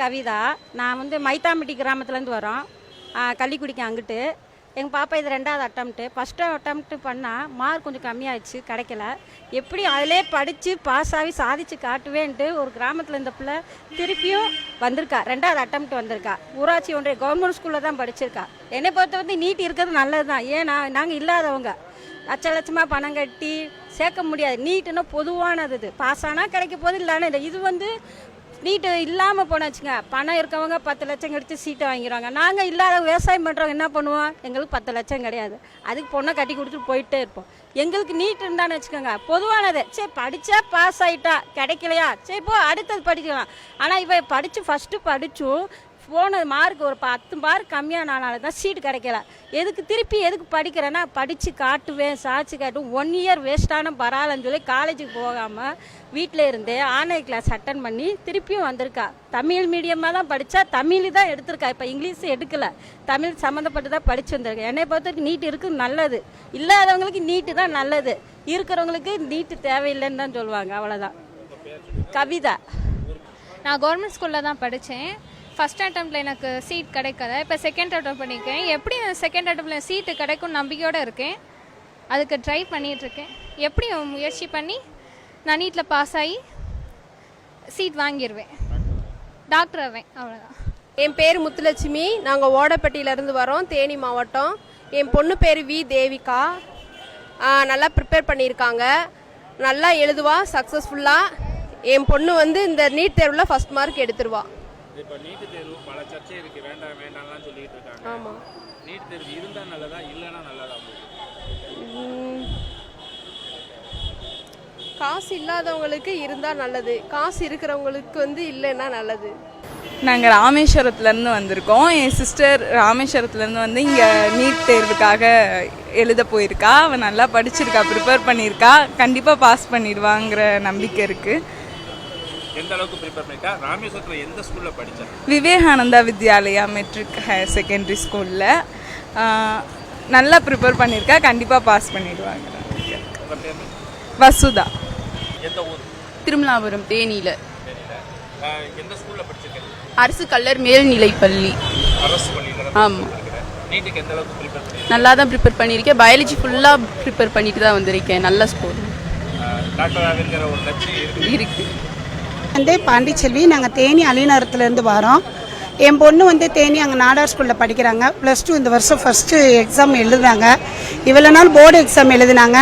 கவிதா. நான் வந்து மைத்தாம்பட்டி கிராமத்துலேருந்து வரோம். கள்ளிக்குடிக்கு அங்கிட்டு. எங்கள் பாப்பா இது ரெண்டாவது அட்டம்ப்ட்டு ஃபஸ்ட்டு அட்டம்ப்ட்டு பண்ணால் மார்க் கொஞ்சம் கம்மியாயிடுச்சு கிடைக்கல. எப்படி அதிலே படித்து பாஸ் ஆகி சாதிச்சு காட்டுவேன்ட்டு ஒரு கிராமத்தில் இந்த பிள்ளை திருப்பியும் வந்திருக்கா. ரெண்டாவது அட்டம்ப்ட் வந்திருக்கா. ஊராட்சி ஒன்றிய கவர்மெண்ட் ஸ்கூலில் தான் படிச்சிருக்கா. என்னை பொறுத்த வந்து நீட் இருக்கிறது நல்லது தான். ஏன்னா நாங்கள் இல்லாதவங்க. லட்ச லட்சமாக பணம் கட்டி சேர்க்க முடியாது. நீட்டுன்னா பொதுவானது இது. பாஸ் ஆனால் கிடைக்க போது இல்லைன்னா இல்லை. இது வந்து நீட்டு இல்லாமல் போனாச்சுங்க பணம் இருக்கவங்க பத்து லட்சம் கடிச்சு சீட்டை வாங்கிடுவாங்க நாங்கள் இல்லாத விவசாயம் பண்ணுறவங்க என்ன பண்ணுவோம்? எங்களுக்கு பத்து லட்சம் கிடையாது. அதுக்கு பொண்ணை கட்டி கொடுத்துட்டு போயிட்டே இருப்போம். எங்களுக்கு நீட் இருந்தான்னு வச்சுக்கோங்க. பொதுவானது. சரி படித்தா பாஸ் ஆகிட்டா கிடைக்கலையா? சரி போ அடுத்தது படிக்கலாம். ஆனால் இப்போ படித்து ஃபஸ்ட்டு படித்தும் போனது மார்க் ஒரு பத்து மார்க் கம்மியானால தான் சீட் கிடைக்கல. எதுக்கு திருப்பி எதுக்கு படிக்கிறேன்னா படித்து காட்டுவேன் சாட்சி காட்டுவேன். ஒன் இயர் வேஸ்ட்டான பரவாயில்லன்னு சொல்லி காலேஜுக்கு போகாமல் வீட்டில் இருந்தே ஆன்லைன் கிளாஸ் அட்டன் பண்ணி திருப்பியும் வந்திருக்கா. தமிழ் மீடியமாக தான் படித்தா தமிழ் தான் எடுத்திருக்கா. இப்போ இங்கிலீஷ் எடுக்கல. தமிழ் சம்மந்தப்பட்டு தான் படித்து வந்திருக்கேன் என்னை பொறுத்தவரைக்கும் நீட் இருக்குது நல்லது. இல்லாதவங்களுக்கு நீட்டு தான் நல்லது. இருக்கிறவங்களுக்கு நீட்டு தேவையில்லைன்னு தான் சொல்லுவாங்க. அவ்வளோதான் கவிதா. நான் கவர்மெண்ட் ஸ்கூலில் தான் படித்தேன் ஃபஸ்ட் அட்டம்ப்டில் எனக்கு சீட் கிடைக்கல. இப்போ செகண்ட் அட்டம் பண்ணியிருக்கேன் எப்படி செகண்ட் அட்டம்ப்டில் சீட்டு கிடைக்கும் நம்பிக்கையோடு இருக்கேன். அதுக்கு ட்ரை பண்ணிகிட்ருக்கேன் எப்படி முயற்சி பண்ணி நான் நீட்டில் பாஸ் ஆகி சீட் வாங்கிடுவேன் டாக்டர் ஆவேன். அவ்வளோதான் என் பேர் முத்துலட்சுமி. நாங்கள் ஓடப்பட்டியிலேருந்து வரோம். தேனி மாவட்டம். என் பொண்ணு பேர் வி. தேவிகா. நல்லா ப்ரிப்பேர் பண்ணியிருக்காங்க. நல்லா எழுதுவா. சக்ஸஸ்ஃபுல்லாக என் பொண்ணு வந்து இந்த நீட் தேர்வில் ஃபஸ்ட் மார்க் எடுத்துருவா. இப்போ நீட்டு தேர்வு பல சர்ச்சை இருக்கு வேண்டாம் வேண்டாம்லாம் சொல்லிட்டு இருக்காங்க. ஆமாம் நீட் தேர்வு இருந்தா நல்லதா இல்லைன்னா நல்லதா காசு இல்லாதவங்களுக்கு இருந்தால் நல்லது. காசு இருக்கிறவங்களுக்கு வந்து இல்லைன்னா நல்லது. நாங்கள் ராமேஸ்வரத்துலேருந்து வந்திருக்கோம். என் சிஸ்டர் ராமேஸ்வரத்துலேருந்து வந்து இங்கே நீட் தேர்வுக்காக எழுத போயிருக்கா. அவள் நல்லா படிச்சிருக்கா ப்ரிப்பேர் பண்ணியிருக்கா. கண்டிப்பாக பாஸ் பண்ணிடுவாங்கிற நம்பிக்கை இருக்குது எந்த அளவுக்கு ப்ரிப்பேர் பண்ணிருக்கா? ராமேஸ்வரத்தில் எந்த ஸ்கூல்ல படிச்சா? Vivekananda Vidyalaya matric higher secondary ஸ்கூலில் நல்லா ப்ரிப்பேர் பண்ணியிருக்கா கண்டிப்பாக பாஸ் பண்ணிடுவாங்க. வசுதா. எந்த ஊர்? திருமலாபுரம் தேனியில். எந்த ஸ்கூல்ல படிச்சிருக்கீங்க அரசு கல்லர் மேல்நிலைப்பள்ளி. அரசு பள்ளியில ஆமாம் நீட்டுக்கு எந்த அளவுக்கு ப்ரிப்பேர் பண்ணிருக்கீங்க நல்லா தான் ப்ரிப்பேர் பண்ணியிருக்கேன் பயாலஜி ஃபுல்லாக ப்ரிப்பேர் பண்ணிட்டு தான் வந்திருக்கேன். நல்ல ஸ்கோர் டாக்டர் ஆகிற ஒரு லட்சியம் இருக்கு. இருக்குது வந்து பாண்டிச்செல்வி நாங்கள் தேனி அலிநகரத்துலேருந்து வரோம். என் பொண்ணு வந்து தேனி அங்கே நாடார் ஸ்கூலில் படிக்கிறாங்க. ப்ளஸ் டூ இந்த வருஷம் ஃபஸ்ட்டு எக்ஸாம் எழுதுனாங்க இவ்வளோ நாள் போர்டு எக்ஸாம் எழுதுனாங்க.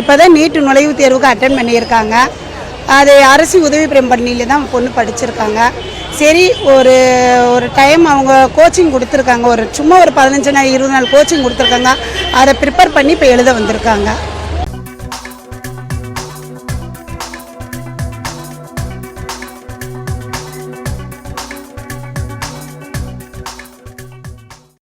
இப்போ தான் நீட்டு நுழைவுத் தேர்வுக்கு அட்டன் பண்ணியிருக்காங்க. அது அரசு உதவி பெறும் பள்ளியில் தான் பொண்ணு படிச்சிருக்காங்க. சரி ஒரு ஒரு டைம் அவங்க கோச்சிங் கொடுத்துருக்காங்க. ஒரு சும்மா ஒரு பதினஞ்சு நாள் இருபது நாள் கோச்சிங் கொடுத்துருக்காங்க. அதை ப்ரிப்பேர் பண்ணி இப்போ எழுத வந்திருக்காங்க.